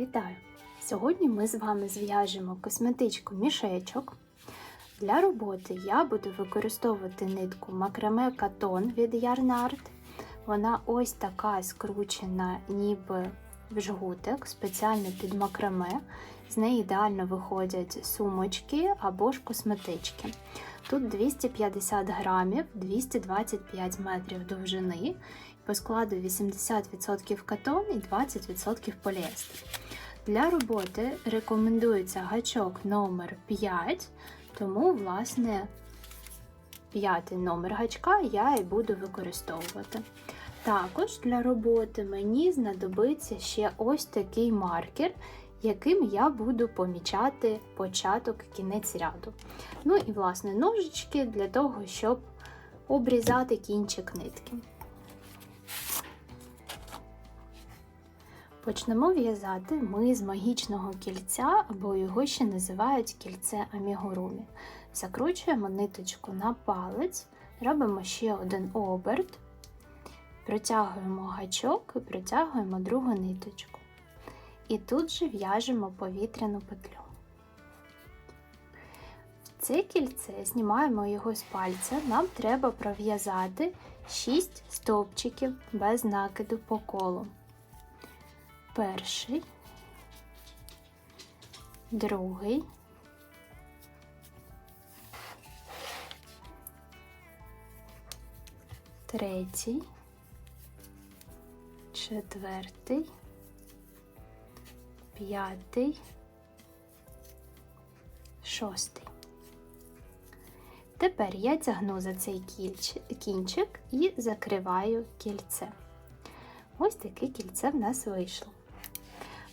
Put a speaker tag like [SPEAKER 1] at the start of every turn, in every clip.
[SPEAKER 1] Вітаю! Сьогодні ми з вами зв'яжемо косметичку мішечок. Для роботи я буду використовувати нитку макраме катон від Art. Вона ось така скручена, ніби в жгутик, спеціально під макраме. З неї ідеально виходять сумочки або ж косметички. Тут 250 грамів, 225 метрів довжини. По складу 80% катон і 20% поліестер. Для роботи рекомендується гачок номер 5, тому, власне, п'ятий номер гачка я і буду використовувати. Також для роботи мені знадобиться ще ось такий маркер, яким я буду помічати початок кінець ряду. Ну і, власне, ножички для того, щоб обрізати кінчик нитки. Почнемо в'язати ми з магічного кільця, або його ще називають кільце амігурумі. Закручуємо ниточку на палець, робимо ще один оберт, протягуємо гачок і протягуємо другу ниточку. І тут же в'яжемо повітряну петлю. В це кільце знімаємо його з пальця, нам треба пров'язати 6 стовпчиків без накиду по колу перший, другий, третій, четвертий, п'ятий, шостий. Тепер я тягну за цей кінчик і закриваю кільце. Ось таке кільце в нас вийшло.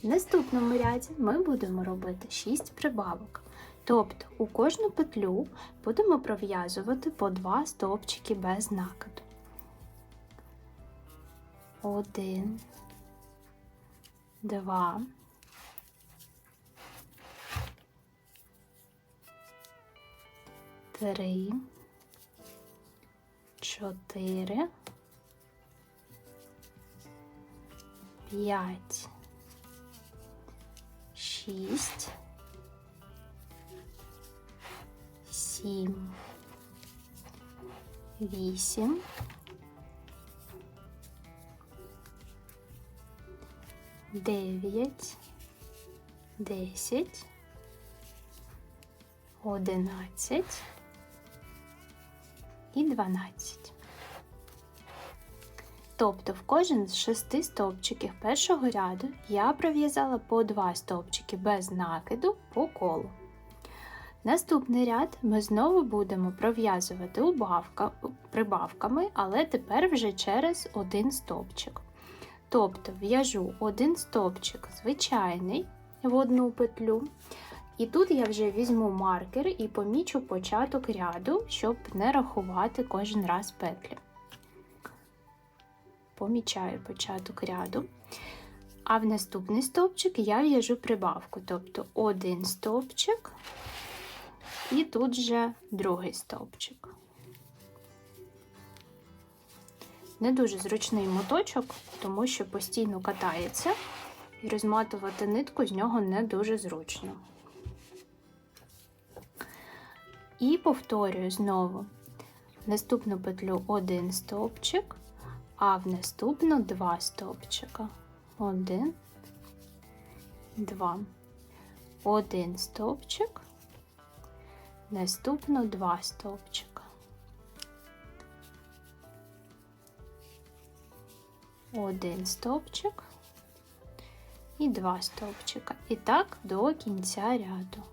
[SPEAKER 1] В наступному ряді ми будемо робити 6 прибавок. Тобто у кожну петлю будемо пров'язувати по 2 стовпчики без накиду. Один, два, три, чотири, п'ять шість, сім, вісім, дев'ять, десять, одинадцять. І дванадцять. Тобто в кожен з шести стовпчиків першого ряду я пров'язала по два стовпчики без накиду по колу. Наступний ряд ми знову будемо пров'язувати прибавками, але тепер вже через один стовпчик. Тобто в'яжу один стовпчик звичайний в одну петлю. І тут я вже візьму маркер і помічу початок ряду, щоб не рахувати кожен раз петлі помічаю початок ряду. А в наступний стовпчик я в'яжу прибавку, тобто один стовпчик і тут же другий стовпчик. Не дуже зручний моточок, тому що постійно катається, і розматувати нитку з нього не дуже зручно. І повторюю знову наступну петлю один стовпчик, а в наступну два стовпчика. Один, два. Один стовпчик, наступно два стовпчика. Один стовпчик і два стовпчика. І так до кінця ряду.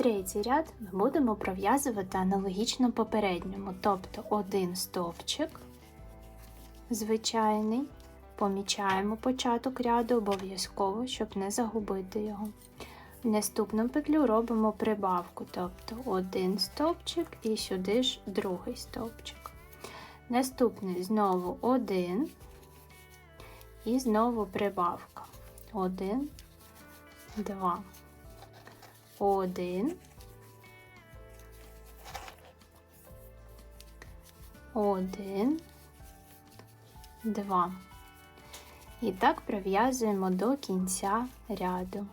[SPEAKER 1] Третій ряд ми будемо пров'язувати аналогічно попередньому, тобто один стовпчик звичайний, помічаємо початок ряду обов'язково, щоб не загубити його. В наступну петлю робимо прибавку, тобто один стовпчик і сюди ж другий стовпчик. Наступний знову один і знову прибавка. Один, два. Один. Один, два. І так прив'язуємо до кінця ряду.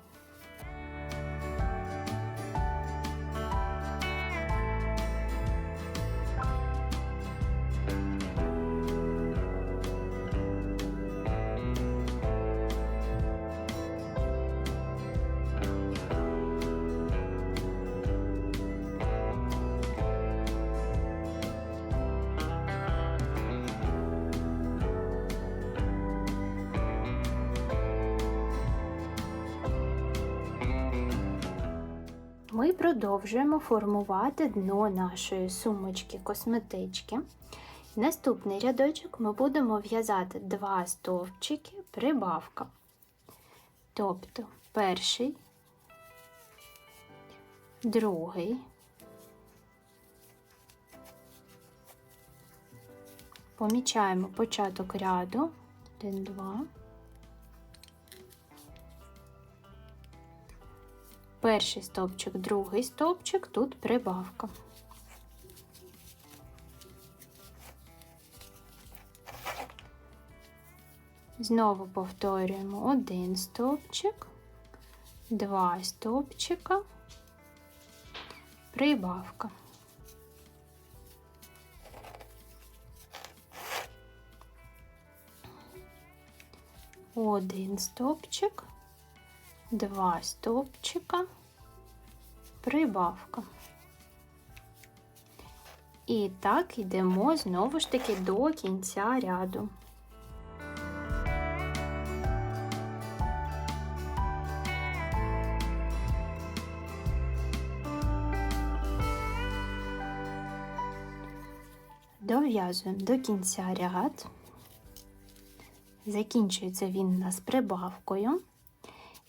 [SPEAKER 1] Ми продовжуємо формувати дно нашої сумочки косметички. Наступний рядочок ми будемо в'язати два стовпчики прибавка. Тобто перший, другий, помічаємо початок ряду, 1, 2. Перший стовпчик, другий стовпчик, тут прибавка. Знову повторюємо один стовпчик, два стовпчика, прибавка. Один стовпчик, два стовпчика, прибавка. І так йдемо знову ж таки до кінця ряду. Дов'язуємо до кінця ряд. Закінчується він у нас прибавкою.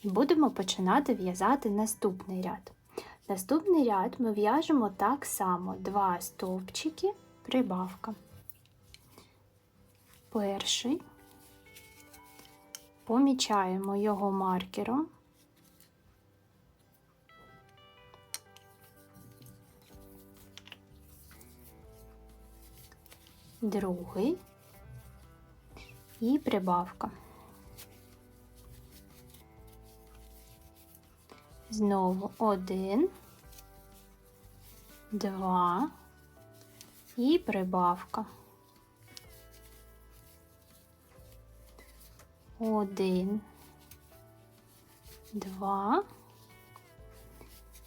[SPEAKER 1] І будемо починати в'язати наступний ряд. Наступний ряд ми в'яжемо так само два стовпчики, прибавка. Перший, помічаємо його маркером. Другий і прибавка. Знову один, два і прибавка. Один, два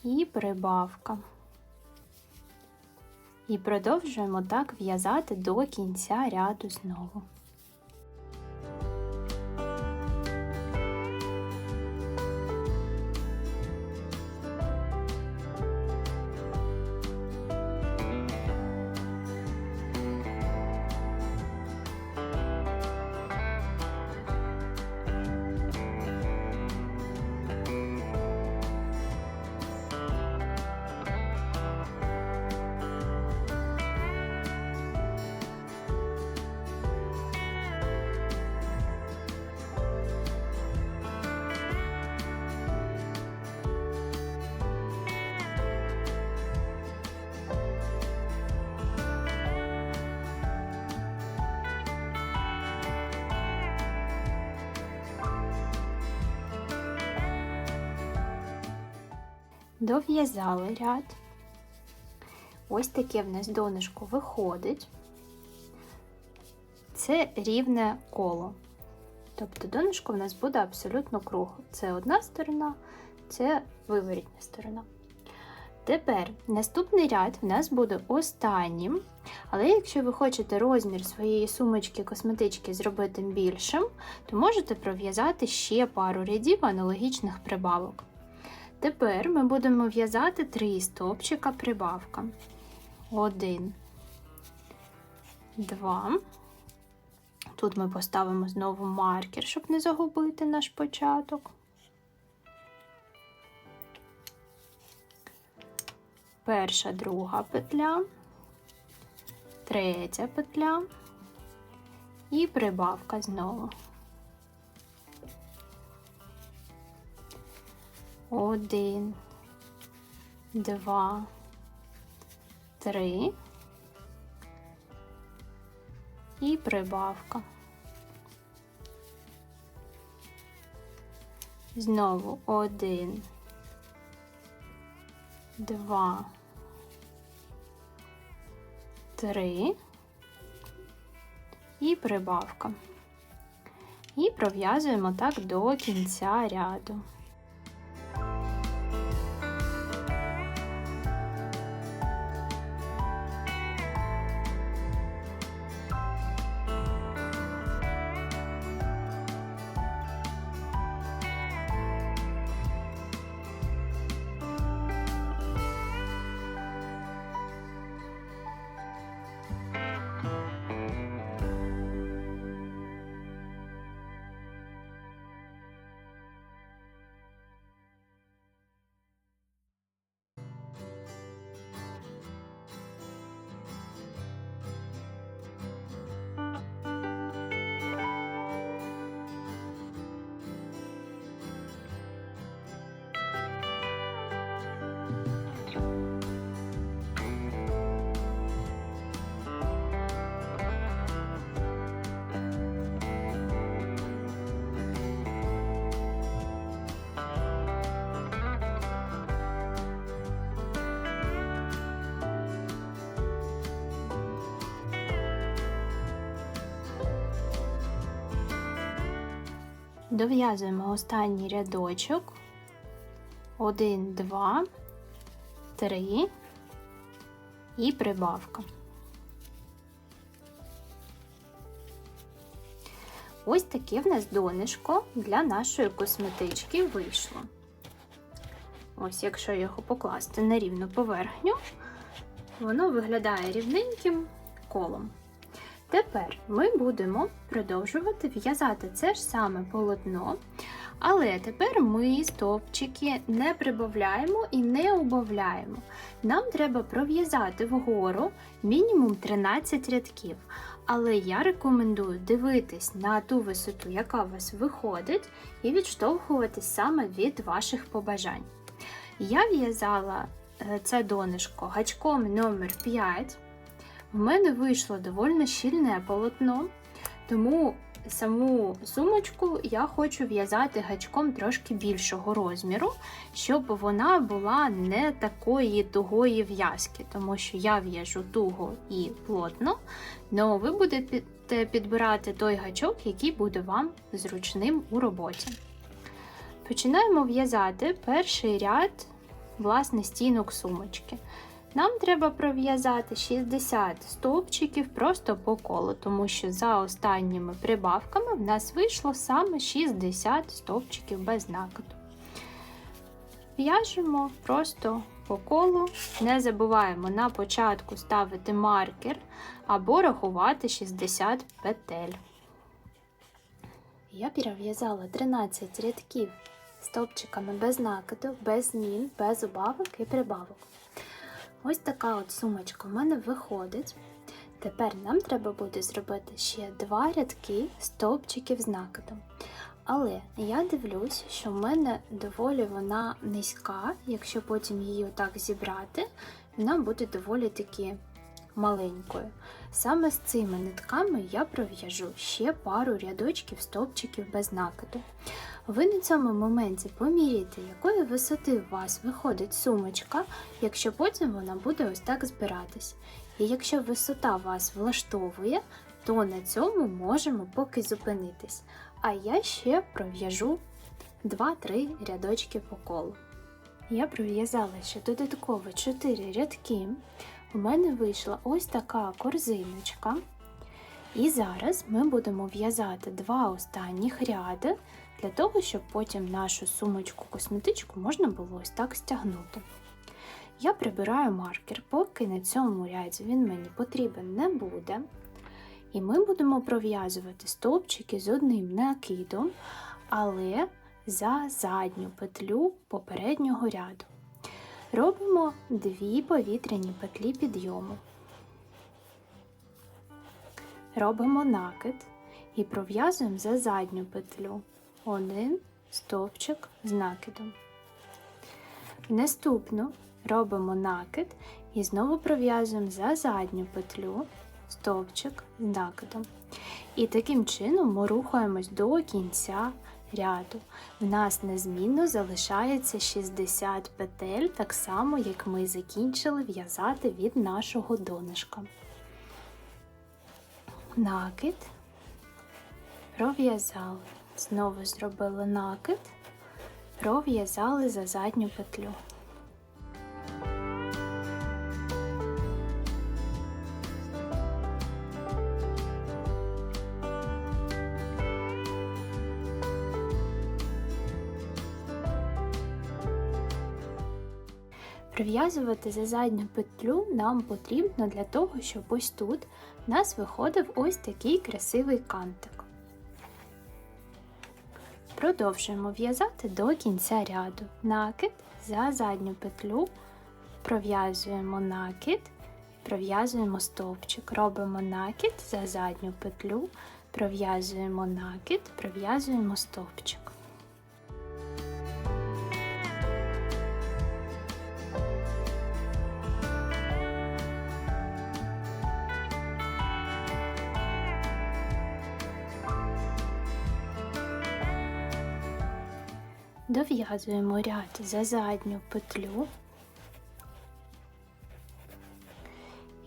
[SPEAKER 1] і прибавка. І продовжуємо так в'язати до кінця ряду знову. Дов'язали ряд. Ось таке в нас донышко виходить. Це рівне коло. Тобто донышко в нас буде абсолютно кругле. Це одна сторона, це виворітня сторона. Тепер наступний ряд в нас буде останнім. Але якщо ви хочете розмір своєї сумочки косметички зробити більшим, то можете пров'язати ще пару рядів аналогічних прибавок. Тепер ми будемо в'язати три стовпчика прибавка. Один, два. Тут ми поставимо знову маркер, щоб не загубити наш початок. Перша, друга петля, третя петля і прибавка знову. Один, два, три і прибавка. Знову один, два, три і прибавка. І пров'язуємо так до кінця ряду. Дов'язуємо останній рядочок. Один, два, три і прибавка. Ось таке в нас донишко для нашої косметички вийшло. Ось, якщо його покласти на рівну поверхню, воно виглядає рівненьким колом. Тепер ми будемо продовжувати в'язати це ж саме полотно, але тепер ми стовпчики не прибавляємо і не убавляємо. Нам треба пров'язати вгору мінімум 13 рядків. Але я рекомендую дивитись на ту висоту, яка у вас виходить, і відштовхуватись саме від ваших побажань. Я в'язала е, це донишко гачком номер 5 в мене вийшло доволі щільне полотно, тому саму сумочку я хочу в'язати гачком трошки більшого розміру, щоб вона була не такої тугої в'язки, тому що я в'яжу туго і плотно, але ви будете підбирати той гачок, який буде вам зручним у роботі. Починаємо в'язати перший ряд власне стінок сумочки. Нам треба пров'язати 60 стовпчиків просто по колу, тому що за останніми прибавками в нас вийшло саме 60 стовпчиків без накиду. В'яжемо просто по колу, не забуваємо на початку ставити маркер або рахувати 60 петель. Я перев'язала 13 рядків стовпчиками без накиду, без змін, без убавок і прибавок. Ось така от сумочка в мене виходить. Тепер нам треба буде зробити ще два рядки стовпчиків з накидом. Але я дивлюсь, що в мене доволі вона низька, якщо потім її отак зібрати, вона буде доволі таки маленькою. Саме з цими нитками я пров'яжу ще пару рядочків стовпчиків без накиду. Ви на цьому моменті поміряйте, якої висоти у вас виходить сумочка, якщо потім вона буде ось так збиратись. І якщо висота вас влаштовує, то на цьому можемо поки зупинитись. А я ще пров'яжу 2-3 рядочки по колу. Я пров'язала ще додатково 4 рядки. У мене вийшла ось така корзиночка. І зараз ми будемо в'язати два останніх ряди для того, щоб потім нашу сумочку-косметичку можна було ось так стягнути. Я прибираю маркер, поки на цьому ряді він мені потрібен не буде. І ми будемо пров'язувати стовпчики з одним накидом, але за задню петлю попереднього ряду. Робимо дві повітряні петлі підйому. Робимо накид і пров'язуємо за задню петлю один стовпчик з накидом. Наступну робимо накид і знову пров'язуємо за задню петлю стовпчик з накидом. І таким чином ми рухаємось до кінця ряду. В нас незмінно залишається 60 петель, так само, як ми закінчили в'язати від нашого донышка. Накид, пров'язали, знову зробили накид, пров'язали за задню петлю. Прив'язувати за задню петлю нам потрібно для того, щоб ось тут в нас виходив ось такий красивий кантик. Продовжуємо в'язати до кінця ряду. Накид за задню петлю, пров'язуємо накид, пров'язуємо стовпчик, робимо накид за задню петлю, пров'язуємо накид, пров'язуємо стовпчик. Дов'язуємо ряд за задню петлю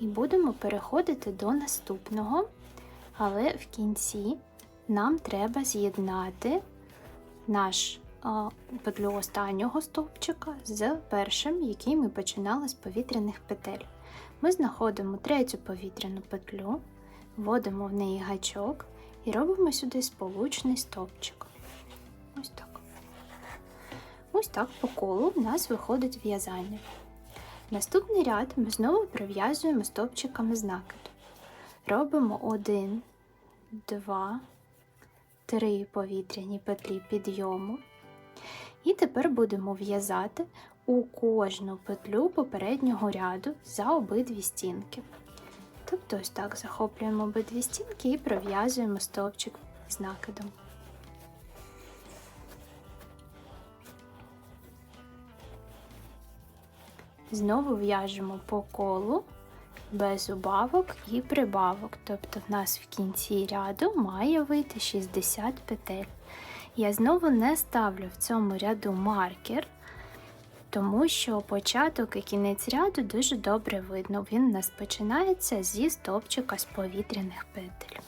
[SPEAKER 1] і будемо переходити до наступного, але в кінці нам треба з'єднати наш петлю останнього стовпчика з першим, який ми починали з повітряних петель. Ми знаходимо третю повітряну петлю, вводимо в неї гачок і робимо сюди сполучний стовпчик. Ось так. Ось так по колу в нас виходить в'язання. Наступний ряд ми знову пров'язуємо стовпчиками з накиду. Робимо 1, 2, 3 повітряні петлі підйому. І тепер будемо в'язати у кожну петлю попереднього ряду за обидві стінки. Тобто ось так захоплюємо обидві стінки і пров'язуємо стовпчик з накидом. Знову в'яжемо по колу без убавок і прибавок. Тобто в нас в кінці ряду має вийти 60 петель. Я знову не ставлю в цьому ряду маркер, тому що початок і кінець ряду дуже добре видно. Він у нас починається зі стовпчика з повітряних петель.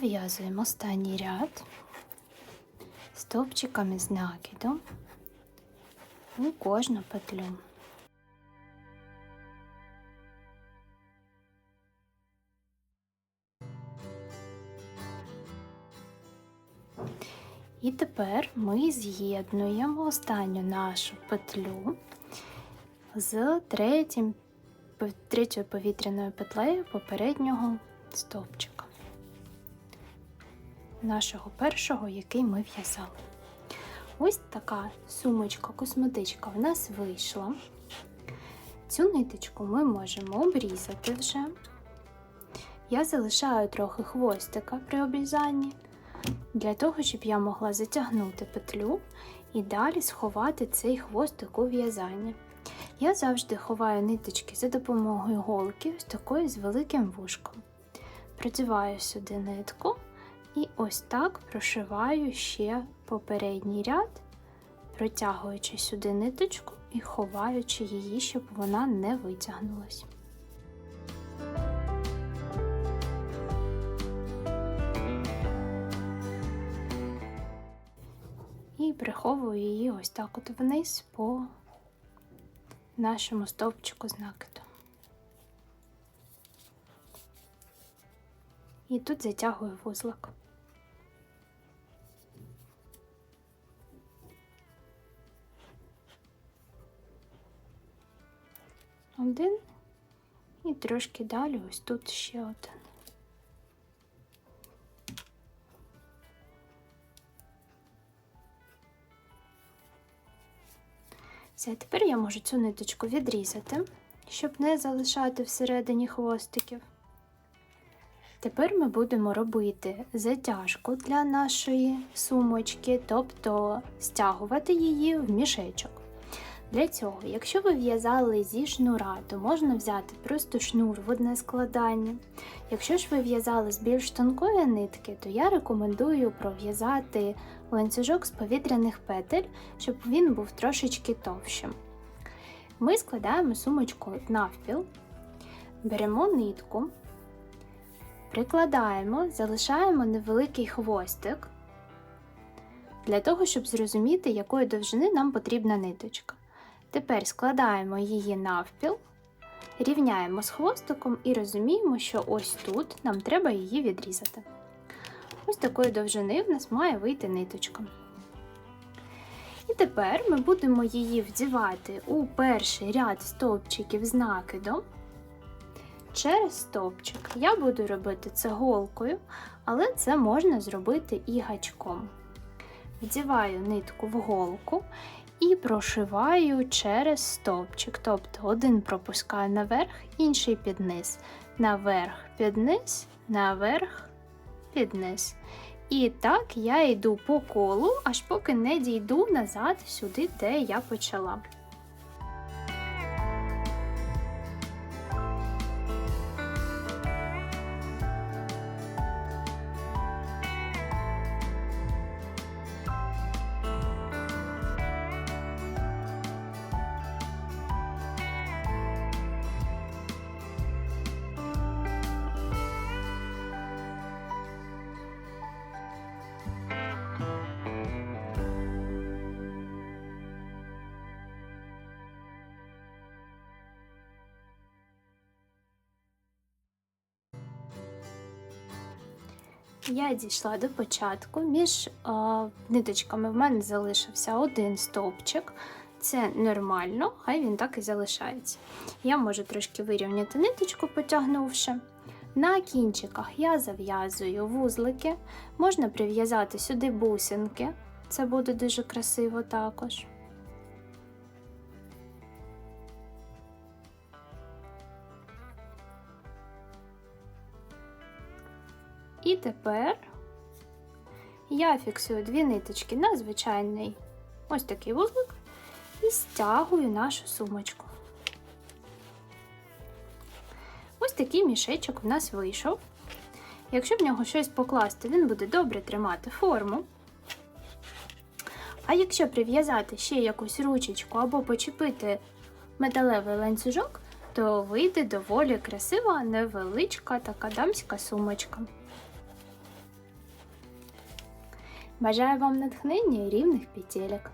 [SPEAKER 1] Дов'язуємо останній ряд стовпчиками з накидом у кожну петлю. І тепер ми з'єднуємо останню нашу петлю з третім, третьою повітряною петлею попереднього стовпчика нашого першого, який ми в'язали. Ось така сумочка-косметичка в нас вийшла. Цю ниточку ми можемо обрізати вже. Я залишаю трохи хвостика при обрізанні, для того, щоб я могла затягнути петлю і далі сховати цей хвостик у в'язання. Я завжди ховаю ниточки за допомогою голки, ось такої з великим вушком. Продіваю сюди нитку і ось так прошиваю ще попередній ряд, протягуючи сюди ниточку і ховаючи її, щоб вона не витягнулась. І приховую її ось так от вниз по нашому стовпчику з накиду. І тут затягую вузлик. один, і трошки далі ось тут ще один. Все, тепер я можу цю ниточку відрізати, щоб не залишати всередині хвостиків. Тепер ми будемо робити затяжку для нашої сумочки, тобто стягувати її в мішечок. Для цього, якщо ви в'язали зі шнура, то можна взяти просто шнур в одне складання. Якщо ж ви в'язали з більш тонкої нитки, то я рекомендую пров'язати ланцюжок з повітряних петель, щоб він був трошечки товщим. Ми складаємо сумочку навпіл, беремо нитку, прикладаємо, залишаємо невеликий хвостик для того, щоб зрозуміти, якої довжини нам потрібна ниточка. Тепер складаємо її навпіл, рівняємо з хвостиком і розуміємо, що ось тут нам треба її відрізати. Ось такої довжини в нас має вийти ниточка. І тепер ми будемо її вдівати у перший ряд стовпчиків з накидом через стовпчик. Я буду робити це голкою, але це можна зробити і гачком. Вдіваю нитку в голку і прошиваю через стовпчик. Тобто один пропускаю наверх, інший під низ. Наверх, під низ, наверх, під низ. І так я йду по колу, аж поки не дійду назад сюди, де я почала. Я дійшла до початку. Між е, ниточками в мене залишився один стовпчик. Це нормально, хай він так і залишається. Я можу трошки вирівняти ниточку, потягнувши. На кінчиках я зав'язую вузлики, можна прив'язати сюди бусинки, це буде дуже красиво також. І тепер я фіксую дві ниточки на звичайний ось такий вузлик і стягую нашу сумочку. Ось такий мішечок у нас вийшов. Якщо в нього щось покласти, він буде добре тримати форму. А якщо прив'язати ще якусь ручечку або почепити металевий ланцюжок, то вийде доволі красива невеличка така дамська сумочка. Бажаю вам натхнення і рівних петелек.